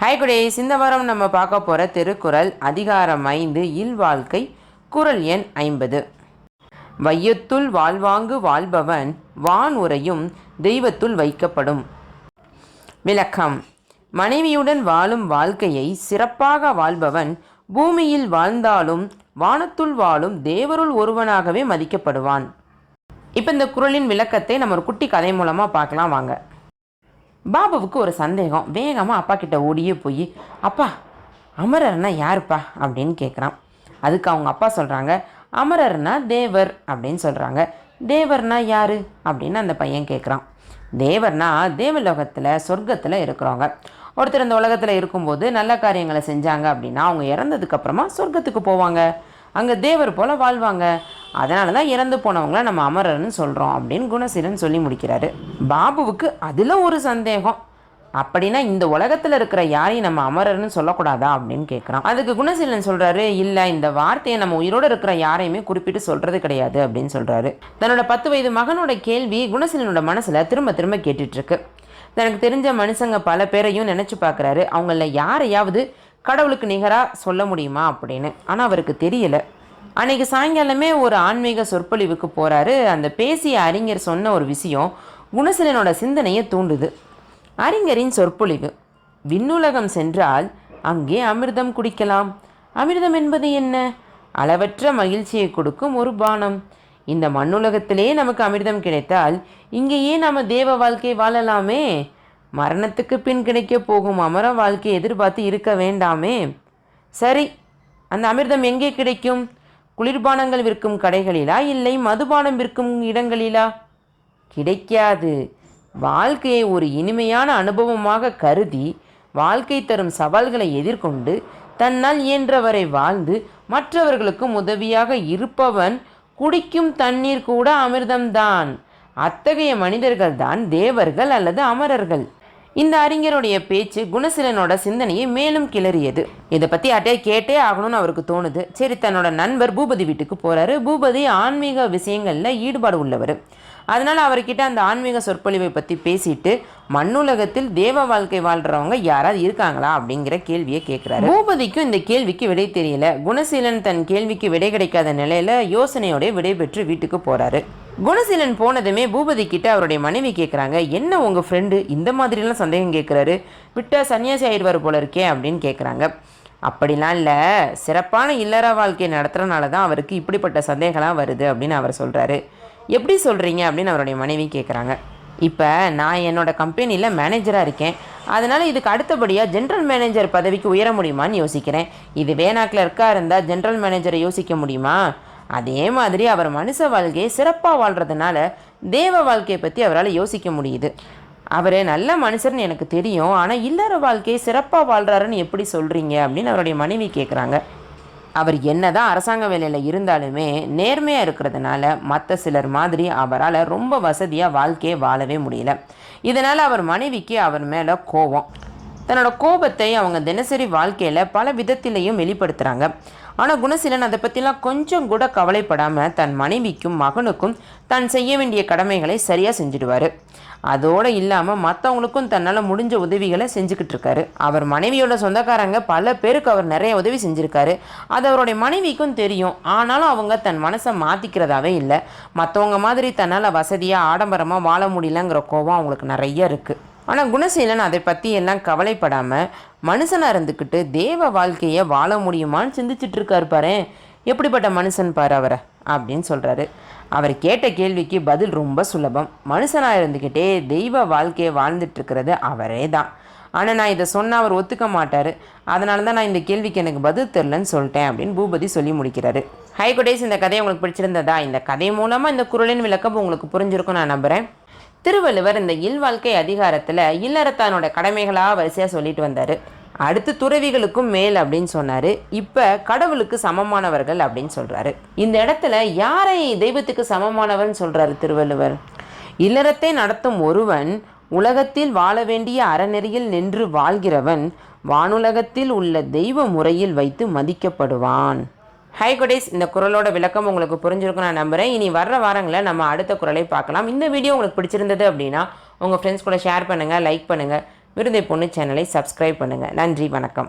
Hi குடேஸ் இந்த வாரம் நம்ம பார்க்க போகிற திருக்குறள் அதிகாரம் ஐந்து இல்வாழ்க்கை குறள் எண் ஐம்பது. வையத்துள் வாழ்வாங்கு வாழ்பவன் வான் உரையும் தெய்வத்துள் வைக்கப்படும். விளக்கம். மனைவியுடன் வாழும் வாழ்க்கையை சிறப்பாக வாழ்பவன் பூமியில் வாழ்ந்தாலும் வானத்துள் வாழும் தேவருள் ஒருவனாகவே மதிக்கப்படுவான். இப்போ இந்த குறளின் விளக்கத்தை நம்ம ஒரு குட்டி கதை மூலமாக பார்க்கலாம் வாங்க. பாபுவுக்கு ஒரு சந்தேகம். வேகமாக அப்பா கிட்ட ஓடியே போய் அப்பா அமரர்னா யாருப்பா? அப்படின்னு கேட்குறான் அதுக்கு அவங்க அப்பா சொல்கிறாங்க அமரர்னா தேவர் அப்படின்னு சொல்கிறாங்க தேவர்னா யாரு? அப்படின்னு அந்த பையன் கேட்குறான் தேவர்னா தேவலோகத்தில் சொர்க்கத்தில் இருக்கிறவங்க. ஒருத்தர் இந்த உலகத்தில் இருக்கும்போது நல்ல காரியங்களை செஞ்சாங்க அப்படின்னா அவங்க இறந்ததுக்கப்புறமா சொர்க்கத்துக்கு போவாங்க. அங்கே தேவர் போல் வாழ்வாங்க. அதனால தான் இறந்து போனவங்கள நம்ம அமரர்னு சொல்கிறோம் அப்படின்னு குணசீலன் சொல்லி முடிக்கிறாரு. பாபுவுக்கு அதில் ஒரு சந்தேகம். அப்படின்னா இந்த உலகத்தில் இருக்கிற யாரையும் நம்ம அமரர்னு சொல்லக்கூடாதா அப்படின்னு கேட்குறான் அதுக்கு குணசீலன் சொல்கிறாரு இல்லை இந்த வார்த்தையை நம்ம உயிரோடு இருக்கிற யாரையுமே குறிப்பிட்டு சொல்கிறது கிடையாது அப்படின்னு சொல்கிறாரு தன்னோட பத்து வயது மகனோட கேள்வி குணசீலனோட மனசில் திரும்ப திரும்ப கேட்டுட்ருக்கு தனக்கு தெரிஞ்ச மனுஷங்க பல பேரையும் நினச்சி பார்க்குறாரு அவங்கள யாரையாவது கடவுளுக்கு நிகராக சொல்ல முடியுமா அப்படின்னு? ஆனால் அவருக்கு தெரியல. அன்றைக்கி சாயங்காலமே ஒரு ஆன்மீக சொற்பொழிவுக்கு போகிறாரு அந்த பேசிய அறிஞர் சொன்ன ஒரு விஷயம் குணசீலனோட சிந்தனையை தூண்டுது. அறிஞரின் சொற்பொழிவு விண்ணுலகம் சென்றால் அங்கே அமிர்தம் குடிக்கலாம். அமிர்தம் என்பது என்ன? அளவற்ற மகிழ்ச்சியை கொடுக்கும் ஒரு பானம். இந்த மண்ணுலகத்திலே நமக்கு அமிர்தம் கிடைத்தால் இங்கேயே நம்ம தேவ வாழ்க்கை வாழலாமே. மரணத்துக்கு பின் கிடைக்க போகும் அமர வாழ்க்கையை எதிர்பார்த்து இருக்க வேண்டாமே. சரி அந்த அமிர்தம் எங்கே கிடைக்கும்? குளிர்பானங்கள் விற்கும் கடைகளிலா? இல்லை மதுபானம் விற்கும் இடங்களிலா? கிடைக்காது. வாழ்க்கையை ஒரு இனிமையான அனுபவமாக கருதி வாழ்க்கை தரும் சவால்களை எதிர்கொண்டு தன்னால் இயன்றவரை வாழ்ந்து மற்றவர்களுக்கும் உதவியாக இருப்பவன் குடிக்கும் தண்ணீர் கூட அமிர்தம்தான். அத்தகைய மனிதர்கள்தான் தேவர்கள் அல்லது அமரர்கள். இந்த அறிஞருடைய பேச்சு குணசீலனோட சிந்தனையை மேலும் கிளறியது. இதை பற்றி யார்ட்டே கேட்டே ஆகணும்னு அவருக்கு தோணுது. சரி தன்னோட நண்பர் பூபதி வீட்டுக்கு போகிறாரு பூபதி ஆன்மீக விஷயங்களில் ஈடுபாடு உள்ளவர். அதனால் அவர்கிட்ட அந்த ஆன்மீக சொற்பொழிவை பற்றி பேசிட்டு மண்ணுலகத்தில் தேவ வாழ்க்கை வாழ்கிறவங்க யாராவது இருக்காங்களா அப்படிங்கிற கேள்வியை கேட்குறாரு பூபதிக்கும் இந்த கேள்விக்கு விடை தெரியல. குணசீலன் தன் கேள்விக்கு விடை கிடைக்காத நிலையில யோசனையோடய விடை பெற்று வீட்டுக்கு போறாரு. குணசீலன் போனதுமே பூபதி கிட்ட அவருடைய மனைவி கேட்குறாங்க என்ன உங்கள் ஃப்ரெண்டு இந்த மாதிரிலாம் சந்தேகம் கேட்குறாரு விட்டா சன்னியாசி ஆயிடுவார் போல இருக்கே அப்படின்னு கேட்குறாங்க அப்படிலாம் இல்லை. சிறப்பான இல்லற வாழ்க்கையை நடத்துறதுனால தான் அவருக்கு இப்படிப்பட்ட சந்தேகம்லாம் வருது அப்படின்னு அவர் சொல்கிறாரு எப்படி சொல்கிறீங்க அப்படின்னு அவருடைய மனைவி கேட்குறாங்க இப்போ நான் என்னோடய கம்பெனியில் மேனேஜராக இருக்கேன். அதனால் இதுக்கு அடுத்தபடியாக ஜென்ரல் மேனேஜர் பதவிக்கு உயர முடியுமான்னு யோசிக்கிறேன். இது வேணாக்கில் இருக்கா இருந்தால் ஜென்ரல் மேனேஜரை யோசிக்க முடியுமா? அதே மாதிரி அவர் மனுஷ வாழ்க்கையை சிறப்பாக வாழ்கிறதுனால தேவ வாழ்க்கையை பற்றி அவரால் யோசிக்க முடியுது. அவர் நல்ல மனுஷர்னு எனக்கு தெரியும். ஆனால் இல்லற வாழ்க்கையை சிறப்பாக வாழ்கிறாருன்னு எப்படி சொல்கிறீங்க அப்படின்னு அவருடைய மனைவி கேட்குறாங்க அவர் என்னதான் அரசாங்க வேலையில் இருந்தாலுமே நேர்மையாக இருக்கிறதுனால மற்ற சிலர் மாதிரி அவரால் ரொம்ப வசதியாக வாழ்க்கையை வாழவே முடியல. இதனால் அவர் மனைவிக்கு அவர் மேலே கோபம். தன்னோட கோபத்தை அவங்க தினசரி வாழ்க்கையில் பல விதத்திலையும் வெளிப்படுத்துகிறாங்க ஆனால் குணசீலன் அதை பற்றிலாம் கொஞ்சம் கூட கவலைப்படாமல் தன் மனைவிக்கும் மகனுக்கும் தான் செய்ய வேண்டிய கடமைகளை சரியாக செஞ்சுடுவார். அதோடு இல்லாமல் மற்றவங்களுக்கும் தன்னால் முடிஞ்ச உதவிகளை செஞ்சுக்கிட்டு இருக்காரு. அவர் மனைவியோட சொந்தக்காரங்க பல பேருக்கு அவர் நிறைய உதவி செஞ்சுருக்காரு. அது அவருடைய மனைவிக்கும் தெரியும். ஆனாலும் அவங்க தன் மனசை மாற்றிக்கிறதாவே இல்லை. மற்றவங்க மாதிரி தன்னால் வசதியாக ஆடம்பரமாக வாழ முடியலங்கிற கோபம் அவங்களுக்கு நிறைய இருக்குது ஆனால் குணசீலன் அதை பற்றி எல்லாம் கவலைப்படாமல் மனுஷனாக இருந்துக்கிட்டு தேவ வாழ்க்கையை வாழ முடியுமான்னு சிந்திச்சுட்டு இருக்காரு பாரு. எப்படிப்பட்ட மனுஷன் பாரு அவரை? அப்படின்னு சொல்கிறாரு அவர் கேட்ட கேள்விக்கு பதில் ரொம்ப சுலபம். மனுஷனாக இருந்துக்கிட்டே தெய்வ வாழ்க்கையை வாழ்ந்துட்டுருக்கிறது அவரே தான். ஆனால் நான் இதை சொன்னால் அவர் ஒத்துக்க மாட்டார். அதனால தான் நான் இந்த கேள்விக்கு எனக்கு பதில் தெரிலன்னு சொல்லிட்டேன் அப்படின்னு பூபதி சொல்லி முடிக்கிறாரு. ஹை குடேஸ் இந்த கதை உங்களுக்கு பிடிச்சிருந்ததா? இந்த கதை மூலமாக இந்த குரலின் விளக்கம் உங்களுக்கு புரிஞ்சிருக்கும் நான் நம்புகிறேன் திருவள்ளுவர் இந்த இல்வாழ்க்கை அதிகாரத்தில் இல்லறத்தானோட கடமைகளாக வரிசையாக சொல்லிட்டு வந்தார். அடுத்து துறவிகளுக்கும் மேல் அப்படின்னு சொன்னார். இப்போ கடவுளுக்கு சமமானவர்கள் அப்படின்னு சொல்கிறாரு இந்த இடத்துல யாரை தெய்வத்துக்கு சமமானவர்னு சொல்கிறாரு திருவள்ளுவர்? இல்லறத்தை நடத்தும் ஒருவன் உலகத்தில் வாழ வேண்டிய அறநெறியில் நின்று வாழ்கிறவன் வானுலகத்தில் உள்ள தெய்வ முறையில் வைத்து மதிக்கப்படுவான். ஹை குடேஸ் இந்த குரலோட விளக்கம் உங்களுக்கு புரிஞ்சிருக்கும் நான் நம்புகிறேன் இனி வர்ற வாரங்களில் நம்ம அடுத்த குரலை பார்க்கலாம். இந்த வீடியோ உங்களுக்கு பிடிச்சிருந்தது அப்படின்னா உங்கள் ஃப்ரெண்ட்ஸ் கூட ஷேர் பண்ணுங்கள் லைக் பண்ணுங்கள் விருதை பொண்ணு சேனலை சப்ஸ்கிரைப் பண்ணுங்கள் நன்றி வணக்கம்.